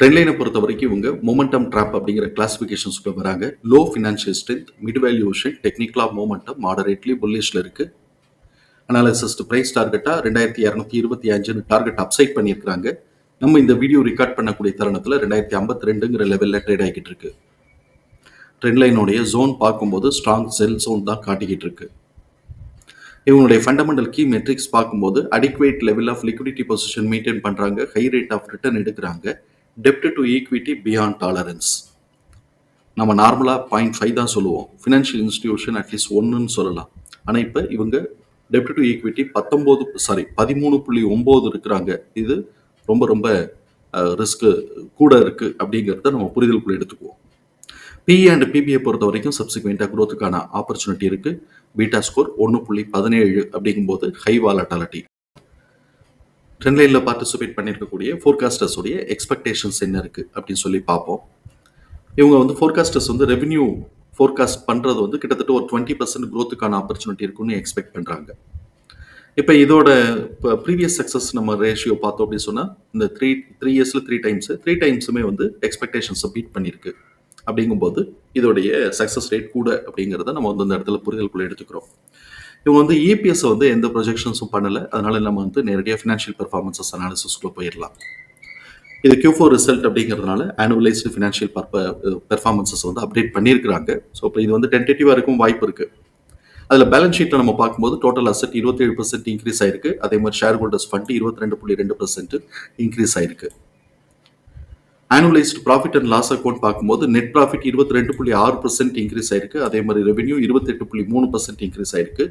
ட்ரெண்ட்லைனை பொறுத்த வரைக்கும் இவங்க மொமெண்டம் ட்ராப் அப்படிங்கிற கிளாசிஃபிகேஷன்ஸ்க்குள்ள வராங்க. Low financial strength mid valuation டெக்னிக்கலாக மொமெண்டம் மாடரேட்லி புல்லிஷில் இருக்குது அனாலிசிஸ்ட் ப்ரைஸ் டார்கெட்டாக ரெண்டாயிரத்தி இரநூத்தி இருபத்தி அஞ்சுன்னு டார்கெட் அப்சைட் பண்ணியிருக்காங்க நம்ம இந்த வீடியோ ரெக்கார்ட் பண்ணக்கூடிய தருணத்தில் ரெண்டாயிரத்தி ஐம்பத்தி ரெண்டுங்கிற லெவலில் ட்ரேட் ஆகிக்கிட்டு இருக்கு. ட்ரெண்ட்லைனுடைய ஜோன் பார்க்கும்போது ஸ்ட்ராங் செல் ஜோன் தான் காட்டிக்கிட்டு இருக்கு. இவங்களுடைய ஃபண்டமெண்டல் கீ மெட்ரிக்ஸ் பார்க்கும்போது adequate level of liquidity position maintain பண்ணுறாங்க ஹை ரேட் ஆஃப் ரிட்டர்ன் எடுக்கிறாங்க. டெப்ட் டு ஈக்விட்டி பியாண்ட் டாலரன்ஸ் நம்ம நார்மலாக பாயிண்ட் ஃபைவ் தான் சொல்லுவோம். ஃபினான்ஷியல் இன்ஸ்டிடியூஷன் அட்லீஸ்ட் ஒன்றுன்னு சொல்லலாம். ஆனால் இப்போ இவங்க டெப்ட் டு ஈக்விட்டி பத்தொம்போது சாரி பதிமூணு புள்ளி ஒம்பது இருக்கிறாங்க. இது ரொம்ப ரொம்ப ரிஸ்க்கு கூட இருக்குது அப்படிங்கிறத நம்ம புரிதலுக்குள்ள எடுத்துக்குவோம். பிஇ அண்ட் பிபிஐ பொறுத்த வரைக்கும் சப்சிக்வெண்ட்டாக குரோத்துக்கான ஆப்பர்ச்சுனிட்டி இருக்குது பீட்டா ஸ்கோர் ஒன்று புள்ளி பதினேழு அப்படிங்கும்போது ஹை வாலட்டாலிட்டி ட்ரெண்ட்லைனில் பார்ட்டிசிபேட் பண்ணியிருக்கக்கூடிய ஃபோர்காஸ்டர்ஸுடைய எக்ஸ்பெக்டேஷன்ஸ் என்ன இருக்குது அப்படின்னு சொல்லி பார்ப்போம். இவங்க வந்து ஃபோர்காஸ்டர்ஸ் வந்து ரெவென்யூ ஃபோர்காஸ்ட் பண்ணுறது வந்து கிட்டத்தட்ட ஒரு டுவெண்ட்டி பர்சன்ட் க்ரோத்துக்கான ஆப்பர்ச்சுனிட்டி இருக்குன்னு எக்ஸ்பெக்ட் பண்ணுறாங்க இப்போ இதோட இப்போ ப்ரீவியஸ் சக்ஸஸ் நம்ம ரேஷியோ பார்த்தோம் அப்படின்னு சொன்னால் இந்த த்ரீ த்ரீ இயர்ஸில் த்ரீ டைம்ஸு த்ரீ டைம்ஸுமே வந்து எக்ஸ்பெக்டேஷன்ஸை பீட் பண்ணியிருக்கு. அப்படிங்கும்போது இதோடைய சக்ஸஸ் ரேட் கூட அப்படிங்கிறத நம்ம வந்து இந்த இடத்துல புரிதலுக்குள்ளே எடுத்துக்கிறோம். இவங்க வந்து இபிஎஸ் வந்து எந்த ப்ரொஜெக்ஷன்ஸும் பண்ணலை. அதனால நம்ம வந்து நேரடியாக ஃபினான்ஷியல் பெர்ஃபார்மன்சஸ் அனாலிசிஸ்க்குள்ளே போயிடலாம் இது கியூ ஃபோர் ரிசல்ட் அப்படிங்கிறதுனால ஆனுவலைஸ்டு ஃபினான்ஷியல் பர்ப பெர்ஃபார்மன்சஸ் வந்து அப்டேட் பண்ணியிருக்கிறாங்க. ஸோ இப்போ இது வந்து டென்டேட்டிவாக இருக்கும் வாய்ப்பு இருக்குது அதில் பேலன்ஸ் ஷீட்டில் நம்ம பார்க்கும்போது டோட்டல் அசெட் இருபத்தேழு பர்சன்ட் இன்க்ரீஸ் ஆயிருக்கு. அதே மாதிரி ஷேர் ஹோல்டர்ஸ் ஃபண்ட் இருபத்தி ரெண்டு புள்ளி ரெண்டு பர்சன்ட் இன்க்ரீஸ் ஆயிருக்கு. Annualised profit and loss account பார்க்கும்போது நெட் ப்ராஃபிட் இருபத்தி ரெண்டு புள்ளி ஆறு பர்சன்ட் இன்க்ரீஸ் ஆயிருக்கு. அதே மாதிரி ரெவென்யூ இருபத்தெட்டு புள்ளி மூணு பர்சன்ட் இன்க்ரீஸ் ஆயிருக்கு.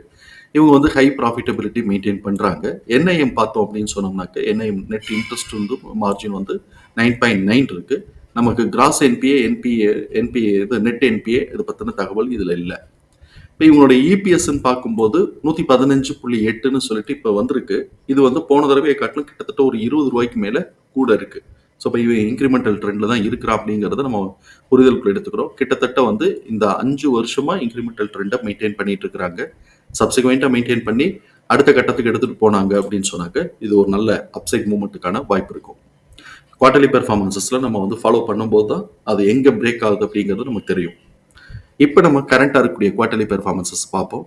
இவங்க வந்து ஹை ப்ராஃபிட்டபிலிட்டி மெயின்டைன் பண்ணுறாங்க என்ஐஎம் பார்த்தோம் அப்படின்னு சொன்னோம்னாக்க என்ஐஎம் நெட் இன்ட்ரெஸ்ட் வந்து மார்ஜின் வந்து நைன் பாயிண்ட் நைன் இருக்குது நமக்கு கிராஸ் என்பிஏ என்பிஏ என்பிஏ இது நெட் என்பிஏ இது பற்றின தகவல் இதில் இல்லை. இப்போ இவங்களுடைய இபிஎஸ்ன்னு பார்க்கும்போது நூற்றி பதினஞ்சு புள்ளி எட்டுன்னு சொல்லிட்டு இப்போ வந்திருக்கு. இது வந்து போன தடவையை காட்டிலும் கிட்டத்தட்ட ஒரு இருபது ரூபாய்க்கு மேலே கூட இருக்குது ஸோ இப்போ இவன் இன்க்ரிமெண்டல் ட்ரெண்டில் தான் இருக்கிறா அப்படிங்கிறத நம்ம புரிதலுக்குள்ள எடுத்துக்கிறோம். கிட்டத்தட்ட வந்து இந்த அஞ்சு வருஷமாக இன்க்ரிமெண்டல் ட்ரெண்டை மெயின்டைன் பண்ணிட்டு இருக்கிறாங்க. சப்சிக்வெண்ட்டாக மெயின்டைன் பண்ணி அடுத்த கட்டத்துக்கு எடுத்துகிட்டு போனாங்க அப்படின்னு சொன்னாக்க இது ஒரு நல்ல அப்சைட் மூமெண்ட்டுக்கான வாய்ப்பு இருக்கும். குவார்டர்லி பெர்ஃபார்மன்சஸில் நம்ம வந்து ஃபாலோ பண்ணும்போது தான் அது எங்கே பிரேக் ஆகுது அப்படிங்கிறது நமக்கு தெரியும். இப்போ நம்ம கரண்ட்டாக இருக்கக்கூடிய குவார்டர்லி பெர்ஃபார்மன்சஸ் பார்ப்போம்.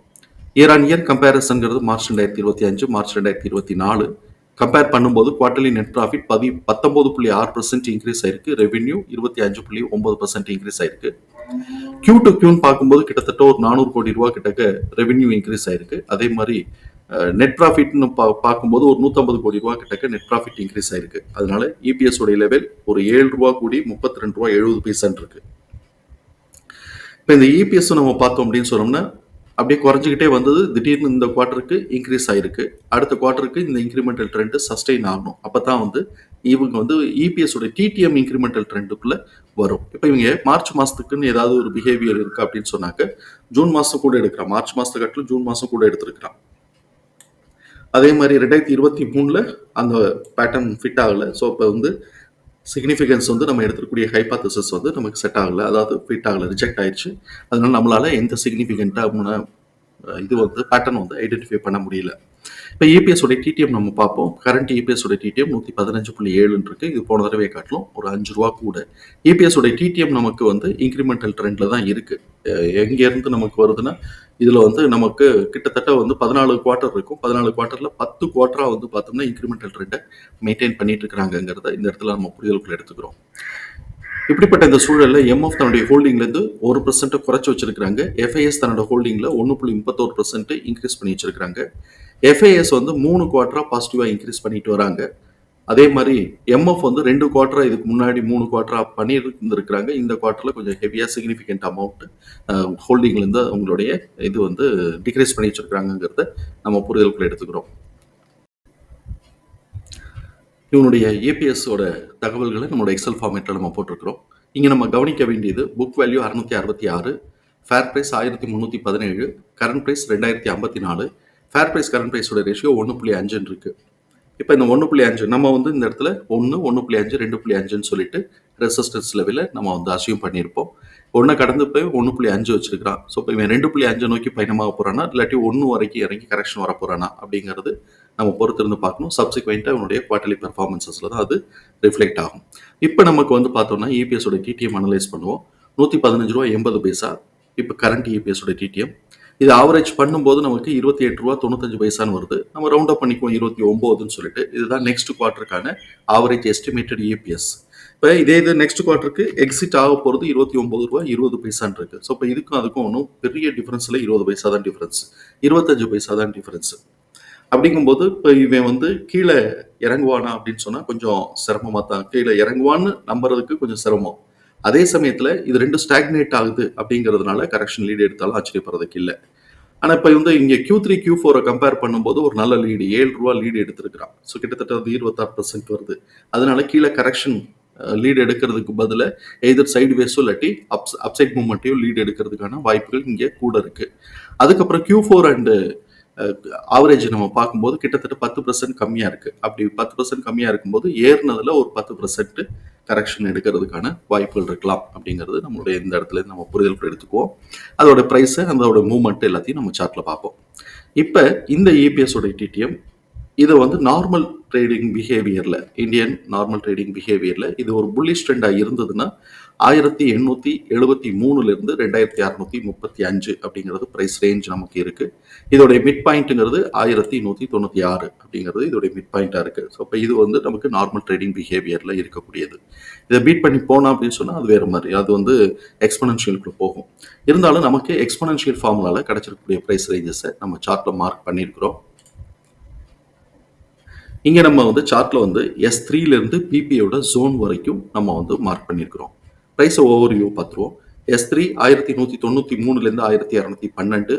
இயர் ஆன் இயர் கம்பேரிசன்கிறது மார்ச் ரெண்டாயிரத்தி இருபத்தி அஞ்சு மார்ச் ரெண்டாயிரத்தி இருபத்தி நாலு. கம்பேர் பண்ணும்போது குவார்டர்லி நெட் ப்ராஃபிட் பதி பத்தொம்பது புள்ளி ஆறு பர்சன்ட் இன்க்ரீஸ் ஆயிருக்கு. ரெவென்யூ இருபத்தி அஞ்சு புள்ளி ஒன்பது பர்சன்ட் இன்க்ரீஸ் ஆயிருக்கு. கியூ டு கியூன்னு பார்க்கும்போது கிட்டத்தட்ட ஒரு நானூறு கோடி ரூபா கிட்டக்க ரெவென்யூ இன்க்ரீஸ் ஆயிருக்கு. அதே மாதிரி நெட் ப்ராஃபிட்னு பா பார்க்கும்போது ஒரு நூற்றம்பது கோடி ரூபா கிட்டக்க நெட் ப்ராஃபிட் இன்க்ரீஸ் ஆயிருக்கு. அதனால இபிஎஸ் உடைய லெவல் ஒரு ஏழு ரூபா கூடி முப்பத்தி ரெண்டு ரூபா எழுபது பைசன் இருக்கு. இப்போ இந்த இபிஎஸ் நம்ம பார்த்தோம் அப்படின்னு சொன்னோம்னா அப்படியே குறைஞ்சிக்கிட்டே வந்தது. திடீர்னு இந்த குவார்ட்டருக்கு இன்க்ரீஸ் ஆயிருக்கு. அடுத்த குவார்ட்டருக்கு இந்த இன்க்ரிமெண்டல் ட்ரெண்டு சஸ்டெயின் ஆகணும். அப்போ தான் வந்து இவங்க வந்து இபிஎஸ் உடைய டிடிஎம் இன்க்ரிமெண்டல் ட்ரெண்டுக்குள்ளே வரும். இப்போ இவங்க மார்ச் மாதத்துக்குன்னு ஏதாவது ஒரு பிஹேவியர் இருக்குது அப்படின்னு சொன்னாக்க ஜூன் மாதம் கூட எடுக்கிறான் மார்ச் மாதத்தை காட்டிலும் ஜூன் மாதம் கூட எடுத்திருக்கிறான் அதே மாதிரி ரெண்டாயிரத்தி இருபத்தி மூணில் அந்த பேட்டர்ன் ஃபிட் ஆகலை. ஸோ இப்போ வந்து சிக்னிஃபிகன்ஸ் வந்து நம்ம எடுத்துக்கூடிய ஹைபாத்தசிஸ் வந்து நமக்கு செட் ஆகலை. அதாவது ஃபிட் ஆகலை ரிஜெக்ட் ஆயிடுச்சு அதனால நம்மளால் எந்த சிக்னிஃபிகண்ட்டாக இது வந்து பேட்டர்ன் வந்து ஐடென்டிஃபை பண்ண முடியல. இப்போ இபிஎஸ் உடைய டிடிஎம் நம்ம பார்ப்போம். கரண்ட் இபிஎஸ் உடைய டிடிஎம் நூற்றி பதினஞ்சு புள்ளி ஏழுன்னு இருக்கு. இது போன தடவை காட்டிலும் ஒரு அஞ்சு ரூபா கூட. இபிஎஸ் உடைய டிடிஎம் நமக்கு வந்து இன்க்ரிமெண்டல் ட்ரெண்டில் தான் இருக்கு. எங்கேருந்து நமக்கு வருதுன்னா இதில் வந்து நமக்கு கிட்டத்தட்ட வந்து பதினாலு குவார்ட்டர் இருக்கும். பதினாலு குவார்ட்டரில் பத்து குவார்ட்டராக வந்து பார்த்தோம்னா இன்க்ரிமெண்டல் ட்ரெண்டை மெயின்டைன் பண்ணிட்டு இருக்கிறாங்கிறத இந்த இடத்துல நம்ம புரிதலுக்குள்ள எடுத்துக்கிறோம். இப்படிப்பட்ட இந்த சூழலில் எம்எஃப் தன்னுடைய ஹோல்டிங்லேருந்து ஒரு பர்சன்ட்டை குறைச்சி வச்சிருக்காங்க எஃப்ஐஎஸ் தன்னோட ஹோல்டிங்கில் ஒன்று புள்ளி முப்பத்தோரு பர்சன்ட் இன்க்ரீஸ் பண்ணி வச்சிருக்காங்க எஃப்ஐஎஸ் வந்து மூணு குவார்ட்டராக பாசிட்டிவாக இன்க்ரீஸ் பண்ணிட்டு வராங்க. அதே மாதிரி எம்எஃப் வந்து ரெண்டு குவார்ட்டராக இதுக்கு முன்னாடி மூணு குவார்ட்டராக பண்ணியிருந்திருக்கிறாங்க. இந்த குவார்ட்டரில் கொஞ்சம் ஹெவியாக சிக்னிஃபிகண்ட் அமௌண்ட் ஹோல்டிங்லேருந்து அவங்களுடைய இது வந்து டிக்ரீஸ் பண்ணி வச்சுருக்காங்கங்கிறத நம்ம புரிதலுக்குள்ள எடுத்துக்கிறோம். இவனுடைய ஏபிஎஸோட தகவல்களை நம்மளோட எக்ஸல் ஃபார்மேட்டில் நம்ம போட்டிருக்கிறோம். இங்கே நம்ம கவனிக்க வேண்டியது புக் வேல்யூ அறுநூத்தி அறுபத்தி ஆறு ஃபேர் ப்ரைஸ் ஆயிரத்தி முந்நூற்றி பதினேழு கரண்ட் ப்ரைஸ் ரெண்டாயிரத்தி ஐம்பத்தி நாலு ஃபேர் ப்ரைஸ் கரண்ட் ப்ரைஸோட ரேஷியோ ஒன்று புள்ளி அஞ்சுன்னு இருக்குது இப்போ இந்த ஒன்று புள்ளி அஞ்சு நம்ம வந்து இந்த இடத்துல ஒன்று ஒன்று புள்ளி அஞ்சு ரெண்டு புள்ளி அஞ்சுன்னு சொல்லிட்டு ரெசிஸ்டன்ஸ் லெவலில் நம்ம வந்து அசியூம் பண்ணியிருப்போம். ஒன்றை கடந்து போய் ஒன்று புள்ளி அஞ்சு வச்சிருக்கிறான். ஸோ இப்போ இவன் ரெண்டு புள்ளி அஞ்சு நோக்கி பயணமாக போகிறானா இல்லாட்டி ஒன்று வரைக்கும் இறங்கி கரெக்ஷன் வர போகிறானா அப்படிங்கிறது நம்ம பொறுத்திருந்து பார்க்கணும். சப்சிக்வெண்ட்டாக அவனுடைய குவார்டர்லி பெர்ஃபார்மன்ஸஸில் தான் அது ரிஃப்ளெக்ட் ஆகும். இப்போ நமக்கு வந்து பார்த்தோம்னா இபிஎஸோட டிடிஎம் அனலைஸ் பண்ணுவோம். நூற்றி பதினஞ்சு ரூபா எண்பது பைசா. இப்போ கரண்ட் இபிஎஸோட டிடிஎம் இது ஆவரேஜ் பண்ணும்போது நமக்கு இருபத்தி எட்டு ரூபா தொண்ணூத்தஞ்சு பைசான்னு வருது. நம்ம ரவுண்ட் அப் பண்ணிக்குவோம் இருபத்தி ஒம்போதுன்னு சொல்லிட்டு. இதுதான் நெக்ஸ்ட் குவார்ட்டருக்கான ஆவரேஜ் எஸ்டிமேட்டட் இபிஎஸ் இப்போ இதே இது நெக்ஸ்ட் குவார்ட்டருக்கு எக்ஸிட் ஆக போகிறது இருபத்தி ஒம்பது ரூபா இருபது பைசான் இருக்கு. ஸோ இப்போ இதுக்கும் அதுக்கும் ஒன்றும் பெரிய டிஃபரன்ஸில் இருபது பைசா தான் டிஃபரன்ஸ் இருபத்தஞ்சு பைசா தான் டிஃபரன்ஸ் அப்படிங்கும்போது இப்போ இவன் வந்து கீழே இறங்குவானா அப்படின்னு சொன்னால் கொஞ்சம் சிரமமாக தான். கீழே இறங்குவான்னு நம்புறதுக்கு கொஞ்சம் சிரமம். அதே சமயத்தில் இது ரெண்டும் ஸ்டாக்னேட் ஆகுது அப்படிங்கிறதுனால கரெக்ஷன் லீடு எடுத்தாலும் ஆச்சரியப்படுறதுக்கு இல்லை. ஆனால் இப்போ வந்து இங்கே கியூ த்ரீ கியூ ஃபோரை கம்பேர் பண்ணும்போது ஒரு நல்ல லீடு ஏழு ரூபா லீடு எடுத்திருக்கிறான். ஸோ கிட்டத்தட்ட வந்து இருபத்தாறு பர்சன்ட் வருது. அதனால கீழே கரெக்ஷன் லீடு எடுக்கிறதுக்கு பதிலாக எதிர் சைடு வேஸோ இல்லாட்டி அப்ஸ் அப்சைட் மூமெண்ட்டையும் லீடு எடுக்கிறதுக்கான வாய்ப்புகள் இங்கே கூட இருக்குது அதுக்கப்புறம் கியூ ஃபோர் அண்டு ஆவரேஜ் நம்ம பார்க்கும்போது கிட்டத்தட்ட பத்து பர்சன்ட் கம்மியாக இருக்குது அப்படி பத்து பர்சன்ட் கம்மியாக இருக்கும்போது ஏறினதில் ஒரு பத்து பர்சன்ட் கரெக்ஷன் எடுக்கிறதுக்கான வாய்ப்புகள் இருக்கலாம் அப்படிங்கிறது நம்மளுடைய இந்த இடத்துல நம்ம புரிதல் எடுத்துக்குவோம். அதோட ப்ரைஸு அதோட மூவ்மெண்ட் எல்லாத்தையும் நம்ம சார்ட்டில் பார்ப்போம். இப்போ இந்த இபிஎஸோட டிடிஎம் இதை வந்து நார்மல் ட்ரேடிங் பிஹேவியரில் இந்தியன் நார்மல் ட்ரேடிங் பிஹேவியரில் இது ஒரு புல்லிஷ் ட்ரெண்டாக இருந்ததுன்னா ஆயிரத்தி எண்ணூற்றி எழுபத்தி மூணுலேருந்து ரெண்டாயிரத்தி அறநூற்றி முப்பத்தி அஞ்சு அப்படிங்கிறது ப்ரைஸ் ரேஞ்ச் நமக்கு இருக்குது இதோடைய மிட் பாயிண்ட்டுங்கிறது ஆயிரத்தி நூற்றி தொண்ணூற்றி ஆறு அப்படிங்கிறது இதோடைய மிட் பாயிண்ட்டாக இருக்குது ஸோ இப்போ இது வந்து நமக்கு நார்மல் ட்ரேடிங் பிஹேவியரில் இருக்கக்கூடியது. இதை பீட் பண்ணி போனோம் அப்படின்னு சொன்னால் அது வேறு மாதிரி. அது வந்து எக்ஸ்பனன்ஷியலுக்குள்ள போகும். இருந்தாலும் நமக்கு எக்ஸ்பனன்ஷியல் ஃபார்முலாவில் கிடச்சிருக்கக்கூடிய ப்ரைஸ் ரேஞ்சஸை நம்ம சார்ட்டில் மார்க் பண்ணியிருக்கிறோம். இங்கே நம்ம வந்து சார்ட்டில் வந்து எஸ் த்ரீலேருந்து பிபியோட ஜோன் வரைக்கும் நம்ம வந்து மார்க் பண்ணியிருக்கிறோம். ப்ரைஸை ஓவர் வியூ பார்த்துருவோம். எஸ் த்ரீ ஆயிரத்தி நூற்றி தொண்ணூற்றி மூணுலேருந்து ஆயிரத்தி இரநூத்தி பன்னெண்டு.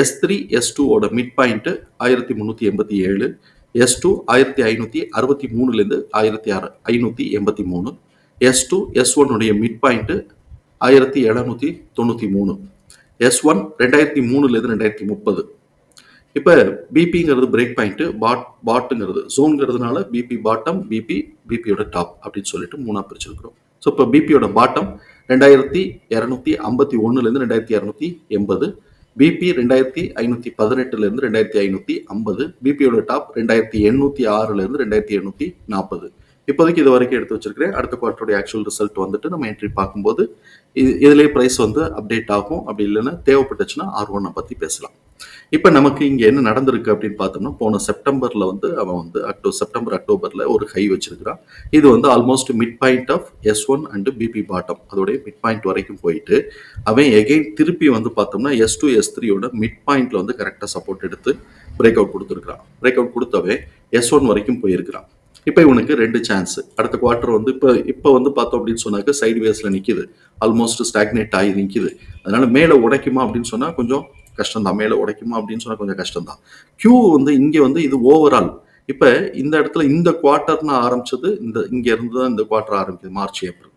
எஸ் த்ரீ எஸ் டூவோட மிட் பாயிண்ட்டு ஆயிரத்தி முந்நூற்றி எண்பத்தி ஏழு. எஸ் டூ ஆயிரத்தி ஐநூற்றி அறுபத்தி மூணுலேருந்து ஆயிரத்தி அற ஐநூற்றி எண்பத்தி மூணு. எஸ் டூ எஸ் ஒன்னுடைய மிட் பாயிண்ட்டு ஆயிரத்தி எழுநூற்றி தொண்ணூற்றி மூணு. எஸ் ஒன் ரெண்டாயிரத்தி மூணுலேருந்து ரெண்டாயிரத்தி முப்பது. இப்போ பிபிங்கிறது பிரேக் பாயிண்ட்டு பாட் பாட்டுங்கிறது ஜோன்கிறதுனால பிபி பாட்டம் பிபி பிபியோட டாப் அப்படின்னு சொல்லிட்டு மூணாக பிரிச்சிருக்கிறோம். ஸோ இப்போ பிபியோட பாட்டம் ரெண்டாயிரத்தி இரநூத்தி ஐம்பத்தி ஒன்றுலேருந்து ரெண்டாயிரத்தி இரநூத்தி எண்பது பிபி ரெண்டாயிரத்தி ஐநூற்றி பதினெட்டுலேருந்து ரெண்டாயிரத்தி ஐநூற்றி ஐம்பது பிபியோட டாப் ரெண்டாயிரத்தி எண்ணூற்றி ஆறுலேருந்து ரெண்டாயிரத்தி எண்ணூற்றி நாற்பது இப்போதைக்கு இது வரைக்கும் எடுத்து வச்சிருக்கிறேன். அடுத்த குவார்ட்டருடைய ஆக்சுவல் ரிசல்ட் வந்துட்டு நம்ம என்ட்ரி பார்க்கும்போது இது இதுலேயே ப்ரைஸ் வந்து அப்டேட் ஆகும். அப்படி இல்லைன்னா தேவைப்பட்டுச்சுன்னா ஆர் ஒன்னை பற்றி பேசலாம். இப்போ நமக்கு இங்கே என்ன நடந்திருக்கு அப்படின்னு பார்த்தோம்னா போன செப்டம்பரில் வந்து அவன் வந்து அக்டோ செப்டம்பர் அக்டோபரில் ஒரு ஹை வச்சிருக்கிறான். இது வந்து almost mid point of S one and BP bottom அதோடைய மிட் பாயிண்ட் வரைக்கும் போயிட்டு அவன் எகைன் திருப்பி வந்து பார்த்தோம்னா எஸ் டூ எஸ் த்ரீயோட மிட் பாயிண்ட்ல வந்து கரெக்டாக சப்போர்ட் எடுத்து பிரேக் அவுட் கொடுத்துருக்குறான். பிரேக் அவுட் கொடுத்தவே எஸ் ஒன் வரைக்கும் போயிருக்கிறான். இப்போ இவனுக்கு ரெண்டு சான்ஸ் அடுத்த குவார்ட்டர் வந்து இப்போ இப்போ வந்து பார்த்தோம் அப்படின்னு சொன்னாக்க சைடு வேஸில் நிற்கிது ஆல்மோஸ்ட் ஸ்டாக்னேட் ஆகி நிற்கிது அதனால மேலே உடைக்குமா அப்படின்னு சொன்னால் கொஞ்சம் கஷ்டம் தான் மேலே உடைக்குமா அப்படின்னு சொன்னால் கொஞ்சம் கஷ்டம் தான் கியூ வந்து இங்கே வந்து இது ஓவரால் இப்போ இந்த இடத்துல இந்த குவார்ட்டர்னு ஆரம்பிச்சது இந்த இங்கே இருந்து தான் இந்த குவார்ட்டர் ஆரம்பிக்குது. மார்ச் ஏப்ரல்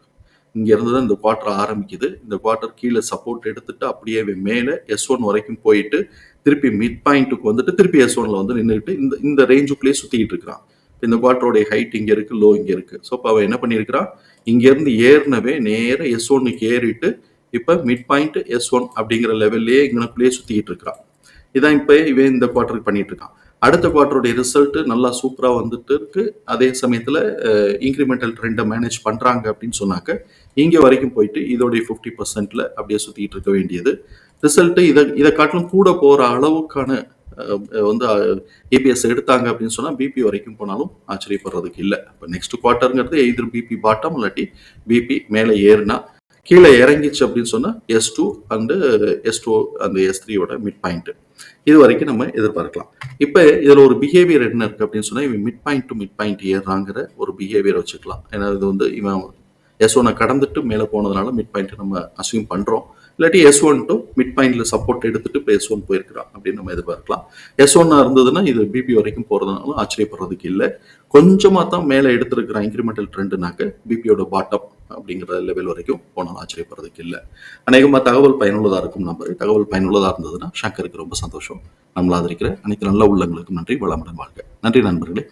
இங்கேருந்து தான் இந்த குவார்ட்டர் ஆரம்பிக்குது. இந்த குவார்ட்டர் கீழே சப்போர்ட் எடுத்துட்டு அப்படியே மேலே எஸ் ஒன் வரைக்கும் போயிட்டு திருப்பி மிட் பாயிண்ட்டுக்கு வந்துட்டு திருப்பி எஸ் ஒனில் வந்து நின்றுட்டு இந்த இந்த ரேஞ்சுக்குள்ளேயே சுற்றிக்கிட்டு இருக்கிறான். இந்த குவாட்டருடைய ஹைட் இங்கே இருக்குது லோ இங்கே இருக்குது ஸோ இப்போ அவன் என்ன பண்ணியிருக்கிறான் இங்கேருந்து ஏறினவே நேராக எஸ் ஒன்னுக்கு ஏறிட்டு இப்போ மிட் பாயிண்ட் எஸ் ஒன் அப்படிங்கிற லெவல்லையே இங்கனக்குள்ளேயே சுத்திக்கிட்டு இருக்கிறான் இதான் இப்போ இவன் இந்த குவார்ட்டருக்கு பண்ணிட்டு இருக்கான். அடுத்த குவார்ட்டருடைய ரிசல்ட் நல்லா சூப்பராக வந்துட்டு இருக்கு. அதே சமயத்தில் இன்க்ரிமெண்டல் ட்ரெண்டை மேனேஜ் பண்ணுறாங்க அப்படின்னு சொன்னாக்க இங்கே வரைக்கும் போயிட்டு இதோடைய ஃபிஃப்டி பர்சன்ட்ல அப்படியே சுற்றிட்டு இருக்க வேண்டியது. ரிசல்ட்டு இதை இதை காட்டிலும் கூட போகிற அளவுக்கான வந்து ஏபிஎஸ் எடுத்தாங்க அப்படின்னு சொன்னால் பிபி வரைக்கும் போனாலும் ஆச்சரியப்படுறதுக்கு இல்லை. இப்போ நெக்ஸ்ட் குவார்ட்டருங்கிறது எதிர் பிபி பாட்டம் இல்லாட்டி பிபி மேலே ஏறுனா கீழே இறங்கிச்சு அப்படின்னு சொன்னால் S two and S two அந்த எஸ் த்ரீயோட மிட் பாயிண்ட்டு இது வரைக்கும் நம்ம எதிர்பார்க்கலாம். இப்போ இதில் ஒரு பிஹேவியர் என்ன இருக்கு அப்படின்னு சொன்னால் இவன் mid point to mid point ஏறுறாங்கிற ஒரு பிஹேவியர் வச்சுக்கலாம். ஏன்னா இது வந்து இவன் எஸ் ஒன்னை கடந்துட்டு மேலே போனதுனால மிட் பாயிண்ட் நம்ம அசியூம் பண்ணுறோம் இல்லாட்டி எஸ் ஒன் டு மிட் பாயிண்ட்ல சப்போர்ட் எடுத்துட்டு இப்போ எஸ் ஒன் போயிருக்கிறான் அப்படின்னு நம்ம எதிர்பார்க்கலாம். எஸ் ஒன்னா இருந்ததுன்னா இது பிபி வரைக்கும் போறதுனால ஆச்சரியப்படுறதுக்கு இல்லை. கொஞ்சமா தான் மேலே எடுத்திருக்கிற இன்க்ரிமெண்டல் ட்ரெண்டுனாக்க பிபியோட பாட்டம் அப்படிங்கிற லெவல் வரைக்கும் போனாலும் ஆச்சரியப்படுறதுக்கு இல்லை. அநேகமாக தகவல் பயனுள்ளதாக இருக்கும் நம்பர் தகவல் பயனுள்ளதாக இருந்ததுன்னா ஷங்கருக்கு ரொம்ப சந்தோஷம். நம்மள ஆதரிக்கிற அனைத்து நல்ல உள்ளங்களுக்கும் நன்றி. வளமுடன் வாழ்க. நன்றி நண்பர்களே.